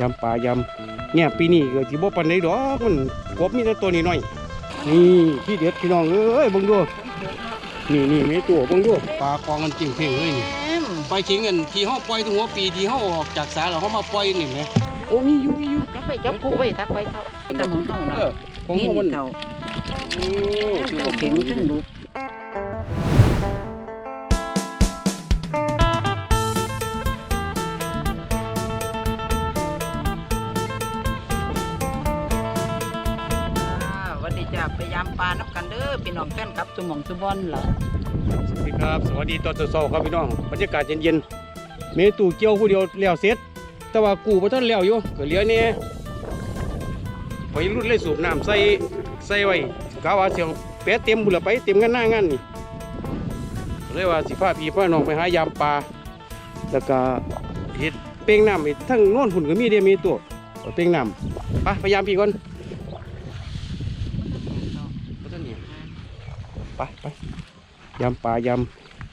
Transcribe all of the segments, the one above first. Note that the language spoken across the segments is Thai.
ยำปลายำเนี่ยปีนี้ก็สิบ่ปานใดดอกมันกบมีแต่ตัวนี้น้อยนี่ที่เด็ดพี่น้องเอ้ยเบิ่งดูนี่นี่มีตัวเบิ่งดูปลากองกันจริงเพ่งเลยนี่แม่มไปขิงกันที่เฮาปล่อยถึงหัวปีที่เฮาออกจากสาแล้วเฮามาปล่อยนี่แหมโอ้มีอยู่มีอยู่จับไปจับผู้ไว้ทักไปเขาแต่ของเขาเอเนาะอของนี่เฮามันเขาโอ้คือเขาว่าเข็งขึ้นลูกายามปลานับกันเด้อพี่น้องแฟนครับสมองสุบอนล่ะสวัสดีครับ สวัสดีตอนเช้าครับพี่น้องบรรยากาศเย็นๆเมตูเกี่ยวผู้เดียวแล้วเสร็จ แต่ว่ากูบ่ทันแล้วอยู่ก็เหลือแน่พอยรุ่นเลยสูบน้ำใส่ใส่ไว้กะว่าสิเอาแปะเต็มบุนละไปเต็มกันหน้างานนี่ก็เลยว่าสิพาพี่พาน้องไปหายามปลาแล้วก็เฮ็ดเป้งน้ำให้ทั้งโน่นหุ่นก็มีเด้มีตัวเอาเป้งน้ำไปพยายามพี่ก่อนบ่ทันเนี่ย ไปไปยามปลายาม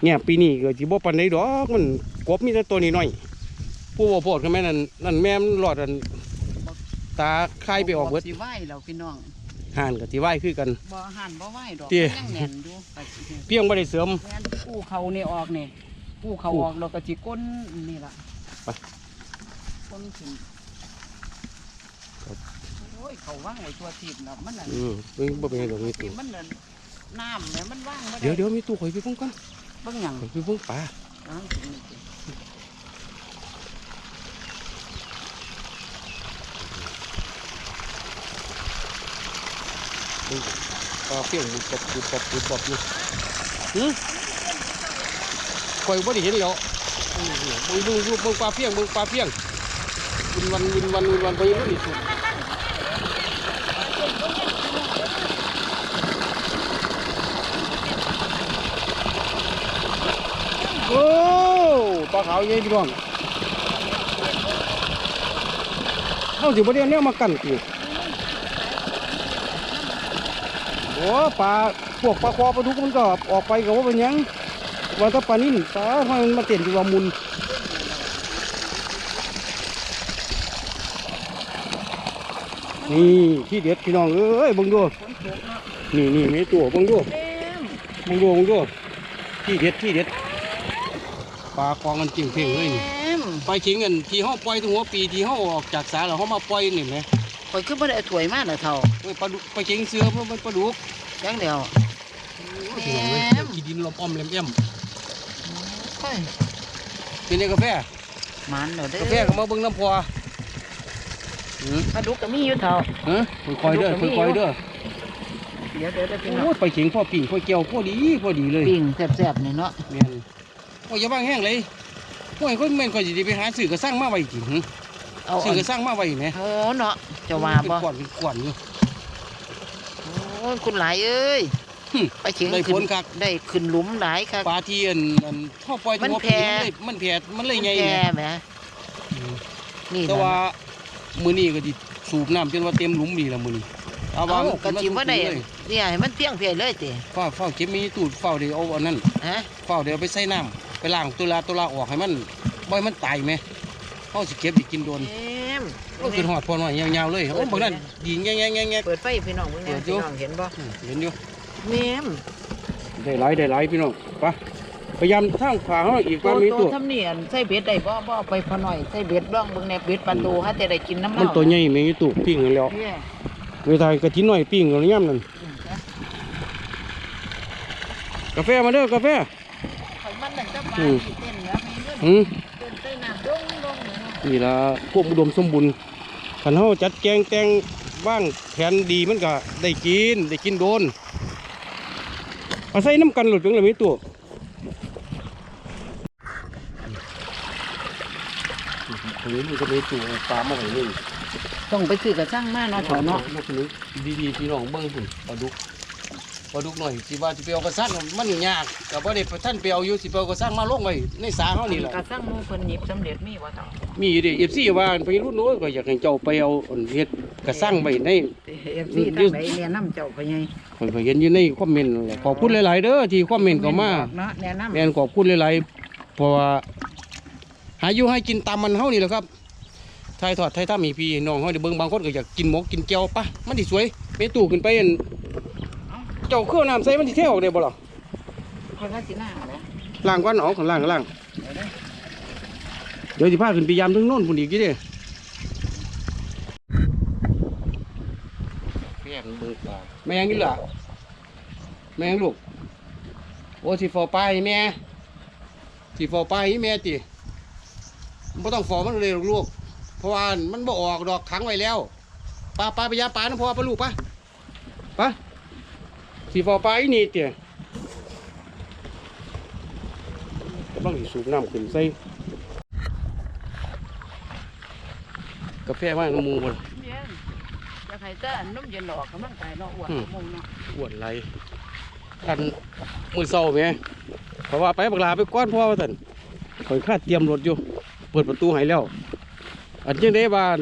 เนี่ยปีนี้ก็สิบ่ปานใดดอกมันกบมีแต่ตัวนี้น้อยผู้บ่โพดก็แม่นั่นนั่นแม่มันรอดอันตาคายไปออกเบิดสิไหวแล้วพี่น้องห่านก็สิไหวคือกันบ่หันบ่ไหวดอกเตี้ยยังแน่นอยู่ไปสิเพียงบ่ได้เสริมแม่นกู้เขานี่ออกนี่กู้เขาออกแล้วก็จิก้นนี่ล่ะไปก้นขึ้นโอ้ยเขาว่างไว้ตัวทีบเนาะมันน่ะอืมเบิ่งบ่เป็นไงดอกมีทีตู้มันน่ะ น้ำเนี่ยมันว่างบ่ได้เดี๋ยวเดี๋ยวมีตู้ข่อยไปเบิ่งก่อนเบิ่งหยังข่อยไปเบิ่งปลาอ้าวนี่สิปลาเพียงบุบบับบุบบับบุบบับอยู่หือข่อยบ่ได้เห็นแล้วเบิ่งเบิ่งเบิ่งเบิ่งปลาเพียงเบิ่งปลาเพียงวินวันวินวันวินวันไปยังบ่ได้สุด โอ้ปลาขาวใหญ่พี่น้องเอาสิบ่ได้เอาแนวมากันติโอ้ปลาพวกปลาคอปลาทุกมันก็ออกไปกับว่าเป็นยังว่าถ้าปลานิ่นปลาให้มันมาเต้นอยู่ว่ามุนนี่ที่เด็ดพี่น้องเอ้ยบังดูนี่นี่มีตัวบังดูบังดูบังดูที่เด็ดที่เด็ด ปลากองกันจริงเพ่งเลยนี่เต็มไปขิงกันที่ห้องปล่อยถึงหัวปีที่ห้องออกจากสาแล้วห้องมาปล่อยนี่ไหมข่อยคือบ่ได้เอาถ้วยมาน่ะเท่าเอ้ยปลาดุกไปขิงเสือมันมันปลาดุกจังเดียวพี่น้องเอ้ยแหมขี้ดินลมอ้อมแหลมแอมโอ้ยเป็นไงกาแฟมันเด้อเด้กาแฟก็มาเบิ่งน้ำพออืมปลาดุกก็มีอยู่เท่าฮะค่อยๆเด้อค่อยๆเด้อเดี๋ยวเดี๋ยวเดี๋ยวพี่น้องโอ้ยไปเข็งพ่อปิ่งพ่อเกี่ยวพ่อดีพ่อดีเลยปิ้งแซ่บๆนี่เนาะ แม่นโอ้ยอย่าบ้างแห้งเลยโอ้ยคนแม่นก็สิได้ไปหาซื้อกระสังมาไว้กินหึเอาซื้อกระสังมาไว้แหมโอ้เนาะจะว่าเป็นบ่ก้อนเป็นก้อนอยู่โอ้ยคุณหลายเอ้ยหึไปเข็งได้ขึ้ผลคักได้ขึ้นหลุมหลายคักปลาที่อันอันท่อปล่อยมันหัวแพปีมันเลยมันแผดมันเลยใหญ่แก่แหมแหมนี่แต่นะว่ามื้อนี้ก็สิสูบน้ำจนว่าเต็มหลุมนี่ละมื้อนี้เอาว่าเอามันกะจิว่าได้เลยเนี่ยให้มันเพียงเพียเลยติฝ้าฝ้าเก็บมีตูดฝ้าเดี๋ยวเอาอันนั้นฮะเฝ้าเดี๋ยวเอาไปใส่น้ำ ไปล้างตัวลาตัวลาออกให้มันบ่ให้มันตายไหมเขาสิเก็บสิกินโดนเอ็มก็คือหอดพอหน่อยยาวๆเลยโอ้บางนั้นยิงแง่ๆแง่เปิดไฟพี่น้องเบิ่งแหน่เปิดอยู่พี่น้องเห็นบ่ๆเห็นอยู่แม่มได้หลายได้หลายพี่น้องไปพยายามทางขวาเขาอีกตัว่าวมีตัตัววทำนี่อันใส่เบ็ดได้บ่บ่เอาไปพอหน่อยใส่เบ็ดบ้องเบิ่งแหน่เบ็ดปลาตูฮะแต่ได้กินน้ำมันตัวใหญ่แมงอีตุปิ้งกันแล้วเนี่ยเวลากะทิหน่อยปิ้งกันย่ำนั่นอืมจ้ะกาแฟมาเด้อกาแฟข่ อืมอืมนี่ละควบอุดมสมบูรณ์ขันเฮาจัดแกงแตงบ้างแผนดีมันก็ได้กินได้กินโดนเอาใส่น้ำกันหลุดเป็นไรมีตัวตรงนี้มันก็มีตัวปลามาไว้นี่ต้องไปซื้อกระช่างมาเนาะเถาเนาะดีๆพี่น้องเบิ้งพุ่นปลาดุก ปลาดุกหน่อยสิว่าสิไปเอากระสังมันยากกับว่าได้ท่านไปเอาอยู่สิไปเอากระสังมาลงไว้ในสาเฮานี่แหละกระช่างหมูเพิ่นหยิบสำเร็จมีบ่เถามีอยู่ดิเอฟซีว่าไปรุ่นโน้นก็อยากให้เจ้าไปเอาอันเฮ็ดกระสังไว้ในเอฟซีทางไหนแนะนำเจ้าไปไงข้อยก็เห็นอยู่ในคอมเมนต์นั่นแหละขอบคุณหลาย ๆ เด้อที่คอมเมนต์เข้ามาเนาะแนะนำแม่นขอบคุณหลาย ๆ เพราะว่าหาอยู่ให้กินตามมันเฮานี่แหละครับถ่ายทอดถ่ายถ้ามีพี่น้องเฮาได้เบิ่งบางคนก็อยากกินหมกกินแก้วปะมันสิสวยเมตู้ขึ้นไปอั่นเจ้าเครื่องน้ำใส่มันสิเทออกได้บ่ล่ะคนว่าสิหน้าเหรอล่างก่อนเอาข้างล่างข้างล่าง เดี๋ยวสิพาขึ้นไปยามถึงโน่นพุ่นอีกกี่เด้แม่มันเบิกปากแม่ยังนี่ล่ะแม่ยังลูก โอ้สิฟอไปแม่สิฟอไปแม่ติบ่ต้องฟอมันเลยหรอกลูก เพราะว่ามันบ่ออกดอกขังไว้แล้วปลาปลาไปยาปลาน้ำพอปลาลูกปะปะ สิฟอไปนี่เตี่ยกำลังสิสูบน้ำขึ้นใส่กาแฟว่าน้ำมูบนเย็นจะใครเต้อนนุ่มเย็นหลอกกำลังกายเนาะอ้วนอืมมงเนาะอวดไรอันมือเศร้าไหมเพราะว่าไปบักลาไปก้อนพ่อว่าท่านคอยคาดเตรียมรถอยู่ เปิดประตูให้แล้ว อันยังได้บ้าน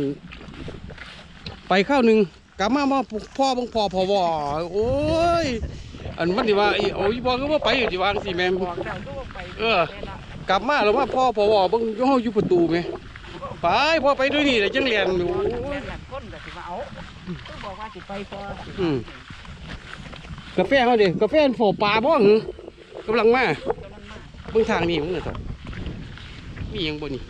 ไปข้าวหนึ่ง กลับมามาพ่อบังพ่อพ่อวอโอ้ยอันมันดีว่าอีโอ้ยบอกก็ว่าไปอยู่ดีวางสิแม่บอกแล้วก็ว่าไปเออกลับมาแล้วว่าพ่อพ่อวอบังย่ออยู่ประตูไหมไปพ่อไปด้วยนี่แต่จังเรียนอยู่แหลักคนก็สิว่าเอาก็บอกว่าสิไปพออืมกาแฟเขาดิกาแฟมันโฝปลาบ้างกำลังมากำลังมาเบื้องทางนี่มึงเลยครับมีหยังบนนี่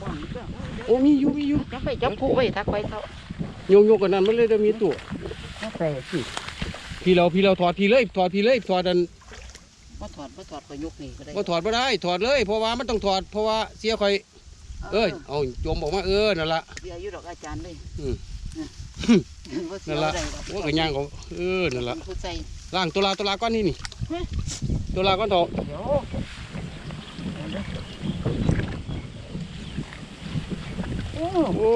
บ่อนเรื่อง โอ้มีอยู่มีอยู่จะไปจับผู้ไว้ทักไปเขาโยงโยงกันนั้นมันเลยจะมีตัวถ้าไปพี่เราพี่เราถอดพี่เลยถอดพี่เลยถอดดันบ่ถอดบ่ถอดก็ยกนี่ก็ได้ว่าถอดไม่ได้ ถอดเลยเพราะว่ามันต้องถอดเพราะว่าเสียคอยเอ้ยเอาโยมบอกมาเออนั่นละเดี๋ยวอยู่ดอกอาจารย์เลยอืมบ่เสีนั่ยนละได้ดอกว่ากระย่างเขาเออนั่นละผู้ใส่ล่างตัวลาตัวลาก้อนนี่นี่ตัวลาก้อนเถอะเดี๋ยว โอ้โอ้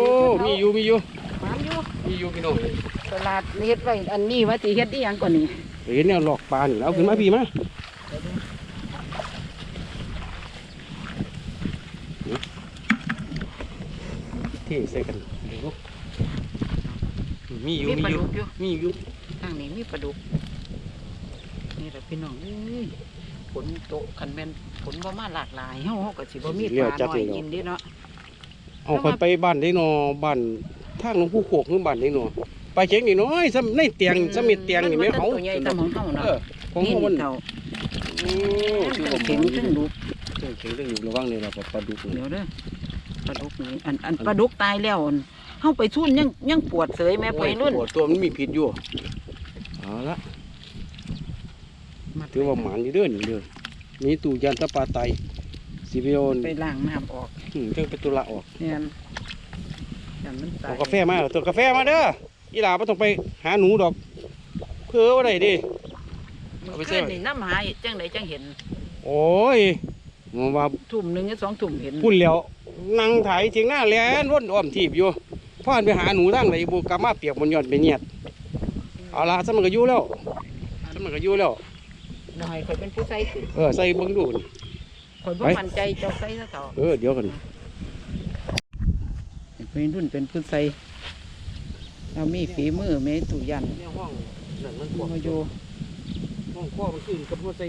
มีอยู่มีอยู่มันอยู่มีอยู่พี่น้องตลาดเฮ็ดไว้อันนี้ว่าสิเฮ็ดอีหยังก่อนนี่เห็นแนวหลอกปลานี่เอาขึ้นมาพี่มาเที่ใส่กันเดี๋ยวมีอยู่มีมีปลาอยู่ดุกอยู่มีอยู่ทางนี้มีปลาดุกนี่แหละพี่น้องเอ้ยฝนตกคันแม่นฝนบ่มาหลากหลายเฮาเฮาก็สิบ่มีปลาน้อยกินเด้เนาะ เอาไปไปบ้านได้นอบ้านทางหลวงปู่โขกหรือบ้านได้นอไปเช็คนี่น้อยซ้ำในเตียงซ้ำมีเตียงนี่ไม่นเอาตัวใหญ่ตามของเฮาเอเนาะอของนี่เขามันเท่าโอ้ทั้งเข็งทั้งดุกเข็งเข็งต้องอยู่ระวังเลยเราปลาดุกนี่เดี๋ยวเด้อปลาดุกนี่อันอันปลาดุกตายแล้วอั่นเฮาไปทุ่นยังยังปวดเสยแม่ไปรุ่นโอ้ยตัวมันมีพิษอยู่เอาละถือว่าหมานอยู่เด้อนี่เด้อมีตู้ยันตะปลาไต สิไปโอนไปล้างน้ำออกอืมจังเป็นตุละออกเนี่ยยันมันตายเอากาแฟมาเอาตัวกาแฟมาเด้ออีหลาบ่ต้องไปหาหนูดอก เพ้อว่าได้ดิเอาไปเมื่อใส่คืนนี่น้ำหายจังไดจังเห็นโอ้ยมันว่าทุ่มหนึ่งหรือสองทุ่มเห็นพุ่นแล้วนั่งถ่ายเถียงหน้าแลนวนอ้อมทีบอยู่พ่อนไปหาหนูทางไหนบุกลับมาเปียกบนยอดไปเนียดเอาละซะมันก็อยู่แล้วซะมันก็อยู่แล้ว หน่อยข่อยเป็นผู้ใส่สิเออใส่เบิ่งดูนี่ ข่อยบ่ไปมั่นใจเจ้าใส่ซะเถอะเออเดี๋ยวกันเป็นรุ่นเป็นผู้ใส่เรามีฝีมือแม่ตุยันในห้องนั่นมันมาอยู่ห้องพ่อมันขึ้นกับพวกใส่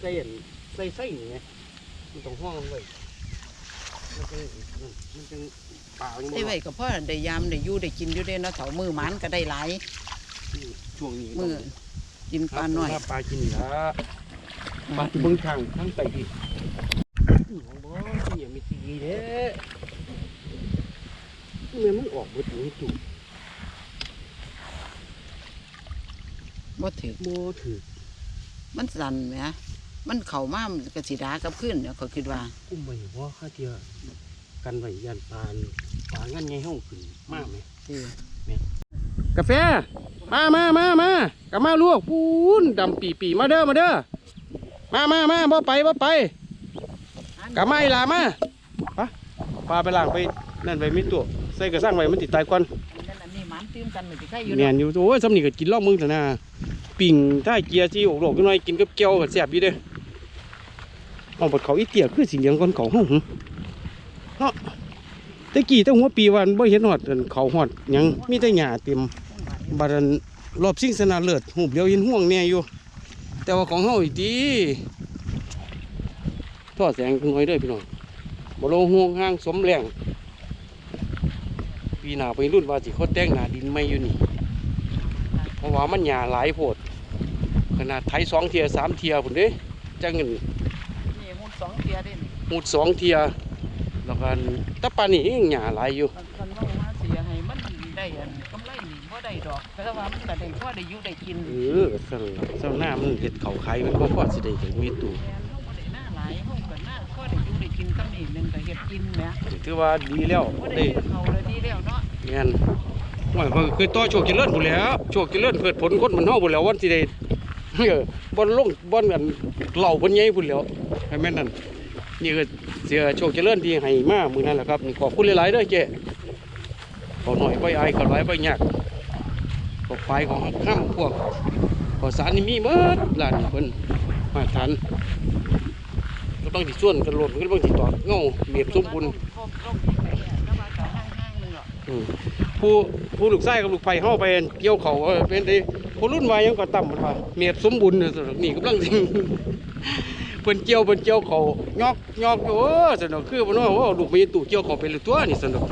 ใส่อันใส่ไส้นี่ไงมันต้องห้องไว้มันเป็นนั่นมันเป็นป่าอย่างได้นี้ไว้ก็พอได้ยามได้อยู่ได้กินอยู่เด้เนาะเถามือหมันก็ได้หลายช่วงนี้มือกินปลาหน่อยปลากินนี่ละปลาที่เบิ่งทางทางไตพี่นี่ของบ่ ที่ยังมีตีเด้เมื่อมันออกเบิดอยู่ในตู้บ่ถือบ่ถือมันสั่นแหมมันเข้ามามันก็สิดากับพื้นเนี่ยข่อยคิดว่าอุ้มไว้บ่ค่าเทียกันไว้ยันปลาปลางั้นไงเฮาขึ้นมากไหมสิกาแฟ มามามามากลับมาลวกปูนดำปีปีมาเด้อมาเด้อมามามาบ่ไปบ่ไปกลับมาอีหลามา ปะปลาไปล้างไปนั่นไปมิตัวใส่กระสังไว้มันติดตายก่อนนั่นอันนี้หมันตื้มกันมันสิใครอยู่เนียเนาะนอยู่โอ้ยสำนีก็กินรอบมึงเถอะนะปิ่งถ้าเกียร์จีอกโลกจักหน่อยกินกับแก้วก็แซ่บอยู่เด้อเอาบัดเขาอีเตี้ยคือสิเลี้ยงก่อนเขาเฮาหึเนาะแตะกี้แตั้งหัวปีวันบ่เห็นหอดอันเขาหอดหยังมีแต่หญ้าเต็มบัดนั้นรอบชิงชนะเลิศหูบเดียวเห็นห่วงแน่อยู่ แต่ว่าของเฮาอีกดีทอดแสงน้อยเด้อพี่น้อง บ่ลงห่วงห้างสมแรงปีหน้าไปรุ่นว่าสิเขาแต่งหน้าดินไม่อยู่นี่ เพราะว่ามันหญ้าหลายโพดขนาดไถสองเทียสามเทียพุ่นเด้จังเงินนี่หุ่นสองเทียเด่นหูดสองเทียแล้วก็แตะปานนี่ยังหญ้าหลายอยู่คันคันว่าว่าเสียให้มันได้อันกำไรนี่บ่ได้ดอกแต่ว่ามันก็ได้พอได้อยู่ได้กินเออสั่นล่ะเจ้าหน้ามันเฮ็ดเขาขายมันบ่พอสิได้ถึงมีตู้ กินซ้ำนี่นึงก็เฮ็ดกินแหมถือว่าดีแล้วบ่ได้ได้เขาเลยดีแล้วเนาะแม่นว่าเพิ่นคือต่อโชคเจริญพุ่นแหล้วโชคเจริญเกิดผลคนมันเฮาพุ่นแหล้ววันสิได้เออบ่ลงบ่อันเหล่าเพิ่นใหญ่พุ่นแหล้วให้แม่นนั่นนี่คือเสียโชคเจริญที่ให้มามื้อนั้นแหละครับนี่ขอบคุณหลายๆเด้อเจ้ขอหน่อยไปอายขอหลายไปยากขอไปของข้ามพวกขอสารนี่มีเบิดร้านนี่เพิ่นมาทาน ก็ต้องสิส่วนกันโลดก็ต้องสิตอดเงาเมียบสมบูรณ์ผู้ผู้ลูกไส้กับลูกไผ่เข้าไปเกี่ยวเขาว่าเป็นไอ้ผู้รุ่นวายยังก็ต่ำว่าเมียบสมบูรณ์นี่ยสนุกนี่กำลังสิเพิ่นเกี่ยวเพิ่นเกี่ยวเขายอกยอกอยู่เออสนุกคือบ่น้อยว่าลูกมีตู่เกี่ยวเขาเป็นตัวนี่สนุก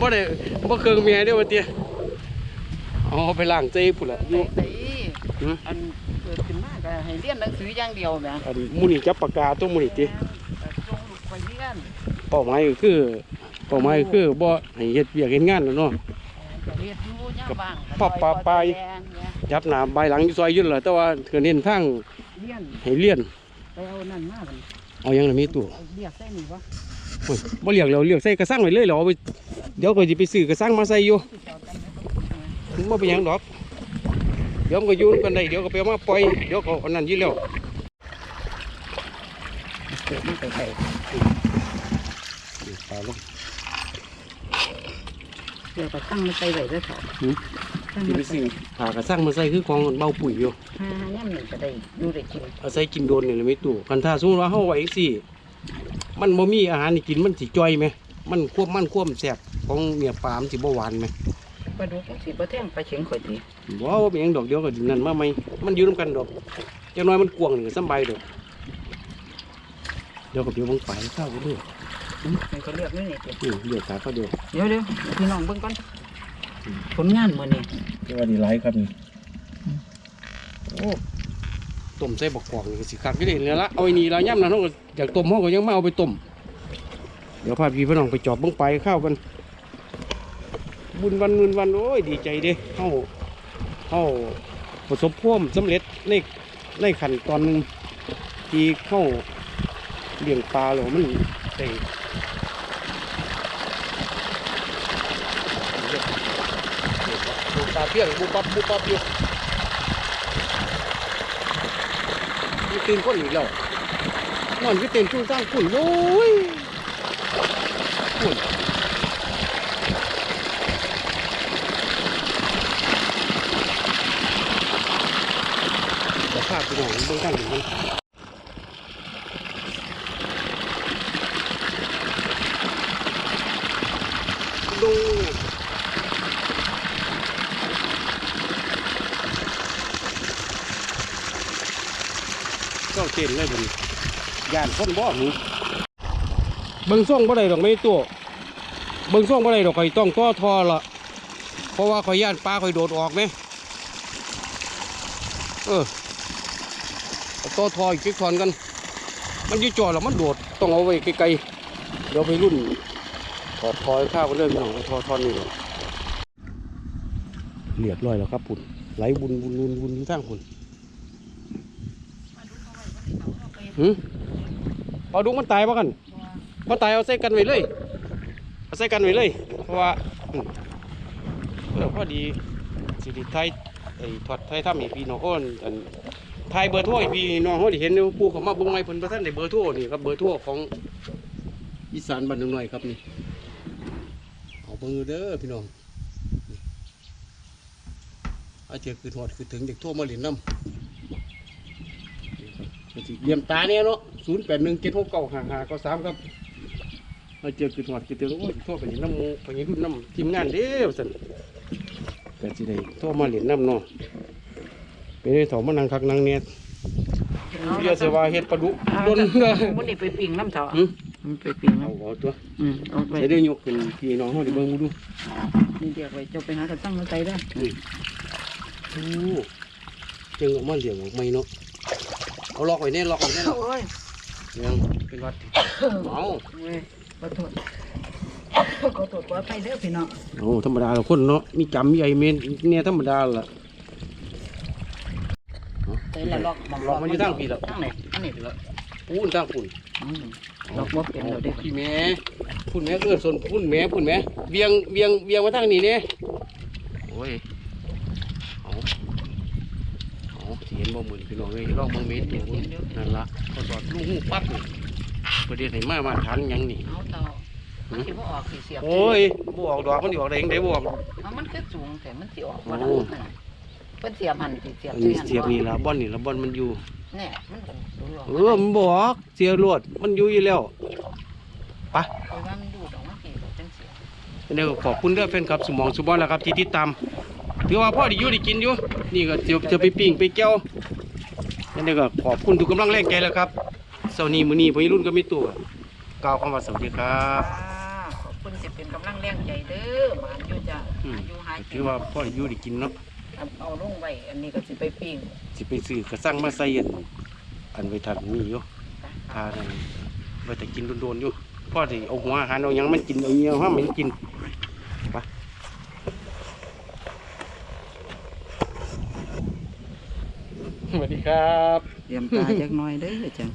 บ่ได้บ่เครื่องเมียเด้อว่าเตี้ยเอาไปล้างใจพุ่นละ อยู่ไอ้หืออันเกิดขึ้นมาก็ให้เรียนหนังสืออย่างเดียวแหมอันหมูนี่จับปากกาตัวหมูนี่ติแต่จงลูกไปเรียนเป้าหมายก็คือเป้าหมายก็คือบ่ให้เฮ็ดเวียกเฮ็ดงานแล้วเนาะก็เรียนอยู่ย่ามบ้างปะปะไปแดงเนี่ยจับหน้าใบหลังอยู่ซอยอยืนเลยแต่ว่าเธอเน้นทางเรียนให้เลียน ไปเอานั่นมาบัดเอาหยังน่ะมีตู้เอาเรียกใส่นี่วะโอ้ยบ่เรียกแล้วเรียกใส่กระสังไว้เลยเหรอเอาไปเดี๋ยวก็สิไปซื้อกระสังมาใส่อยู่สิเอากันไหมบ่เป็นหยังดอก เดี๋ยวมันก็อยู่นำกันได้เดี๋ยวก็ไปเอามาปล่อยเดี๋ยวก็เอาอันนั้นอยู่แล้วเกิดมันไปไปปลาลงเดี๋ยวก็ตั้งมันไปไว้ด้วยเถอะหือตั้งสิมันไปไปซื้อหากระสังมาใส่คือของเบาปุ๋ยอยู่หาย่ำหนึ่งก็ได้อยู่ได้กินเอาใส่กินโดนนี่แหละมีตู้คันถ้าสมมุติว่าเฮาไว้จังซี่มันบ่มีอาหารให้กินมันสิจ่อยไหมมันควบมันควบแซ่บของเนื้อปลามันสิบ่หวานไหม ปลาดุกมันสิบ่แท่งปลาเข็งข่อยตีว้าวเป็นหยังดอกเดียวก็ดินนั่นมาไหมมันอยู่ร่วมกันดอกจังน้อยมันกวางนี่ก็สำบายดอกเดี๋ยวก็เดี๋ยวบังไปข้าวไปด้วยอืมมันก็เลือกนี่นี่ติอืมเดี๋ยวขาเขาเดียวเดี๋ยวเดี๋ยวพี่น้องเบิ่งก่อนผลงานมื้อนี้เดี๋ยวดีไรครับนี่โอ้ต้มใส่บักกวางนี่ก็สิคักอยู่เด้เนี่ยละเอาไอ้นี่ละย่ำนะน้องก็อยากต้มห้องก็ยังมาเอาไปต้มเดี๋ยวพาพี่พี่น้องไปจอบบังไปข้าวกัน บุญวันบุญวันโอ้ยดีใจเด้เฮาเฮาประสบควมสำเร็จในในขั้นตอนหนึงที่เข้าเลี้ยงปลาแล้วมันได้บุปลาเพียงบุปับบุปับอยู่มีตื่นคนอีกแล้วนอนก็เต็มชุ่งสร้างฝุ่นโอ้ยฝุ่น เดี๋ยวภาพไปหน่อยเบื้องต้นถึงมันดูก็เต้นเลยบุญยานคนบ่หนูเบิ่งส่งบ่ได้ดอกไม่ตัวเบิ่งส่งบ่ได้ดอกข่อยต้องต่อทอละเพราะว่าข่อยย่านปลาข่อยโดดออกไหมเออ เอาต่อทออีกทีทอนกัน มันยืดจอดแล้วมันโดดต้องเอาไว้ไกลๆเดี๋ยวไปรุ่นถอดทอยข้าวกันเลยพี่องเอาทอทอนนี่เลยเรียบร้อยแล้วครับปุ่นไหลบุญบุญบุญบุญที่ทางปุ่นหืมปลาดุกมันตายปะกันมันตายเอาใส่กันไว้เลยเอาใส่กันไว้เลย เพราะว่าอืมเออพอดีสิริไทยไอ้ถอดไทยทำให้พี่น้องคนอัน ทายเบอร์โทรให้พี่น้องเขาได้เห็นอยู่ผู้เขามาบุ้งไม้เพิ่นประท่านได้เบอร์โทรนี่ครับเบอร์โทรของอีสานบ้านหนึ่งหน่อยครับนี่เอาเบอร์เด้อพี่น้องอาเจอคือหอดคือถึงเด็กโทรมาเล่นน้ำเยี่ยมตาเนี่ยเนาะศูนย์แปดหนึ่งเจ็ดหกเก้าห้าห้าเก้าสามครับอาเจอคือหอดคือถึงโอ้ยโทรไปเล่นน้ำหมูไปเล่นรุ่นน้ำทีมงานเด้อสันก็สิได้โทรมาเล่นน้ำเนาะ เป็นไอ้ถอมานั่งคักนั่งเนี่ยเป็นเรียกเสียว่าเฮ็ดปลาดุกเอาโดนจ้ะมันนี่ไปปิ่งน้ำเถาะหึมันไปปิ่งเอาน้ำเอาตัวอืมเอาไปใส่เดี๋ยวยกขึ้นพี่น้องเฮาได้เบิ่งดูนี่เดี๋ยวไปเจ้าไปหากระตั้งมาใส่ได้โอ้จึงเอามาเลี้ยงออกใหม่เนาะเอาล็อกไว้แน่ล็อกไว้แน่โอ้ยยังเป็นวัดเอาเว้ยขอโทษขอโทษขอไปเด้อพี่น้องโอ้ธรรมดาละคนเนาะมีจำมีไอเมนเนี่ยธรรมดาล่ะเตย ละลอกลอกมันอยู่ทางพี่แล้วทางไหนทางนี้ละปูนทางปูนอืมลอกบ่เป็นแล้วเด้อพี่แม่พุ่นแม่เอื้อส่วนพุ่นแม่พุ่นแม่เวียงเวียงเวียงมาทางนี้เนี่ยโอ้ยเอาเอาสิเห็นบ่หมือนพี่น้องเลยลองเบิ่งเม็ดดูนั่นละพอสอดลูกหูปัดนี่ประเดี๋ยวไหนมามาทันหยังนี่เอาเตามันสิบ่ออกสิเสียบโอ้ยบออกดอกมันสิออกได้ยังไงบออกเอามันคือสูงแต่มันสิออกบ่โอ้ได้เพิ่นเสียบหันสิเสียบอันนี้เสียบนี่ละบอนนี่ละบอนมันอยู่แน่มันก็ดูหรอกเออมันบอกเสียรวดมันอยู่อยู่แล้วไปเพราะว่ามันดูดออกมาสิจังเสียเดี๋ยวขอบคุณเด้อแฟนคลับสมองสุบอลแล้วครับที่ติดตามถือว่าพ่อได้อยู่ได้กินอยู่นี่ก็เดี๋ยวจะไปปิ้งไปแก้วนั่นเดี๋ยวก็ขอบคุณทุกกำลังแรงใจแล้วครับเสาร์นี้มื้อนี้พี่รุ่นก็มีตัวกล่าวคำว่าสวัสดีครับขอบคุณสิเป็นกำลังแรงใจเด้อหมานอยู่จ้ะอืม อายุหาย ถือว่าพ่อได้อยู่ได้กินเนาะ เอาลงไว้อันนี้ก็สิไปปิ้งสิไปซื้อกระสั่งมาใส่อันอันไว้ทันมีอยู่ทานั่นไว้แต่กินโดนๆอยู่พ่อสิเอาหัวอาหารเอาหยังมันกินเอาเงี้ยห้ามมันกินไปสวัสดีครับ เตรียมตาจักหน่อยเด้อจ้ะ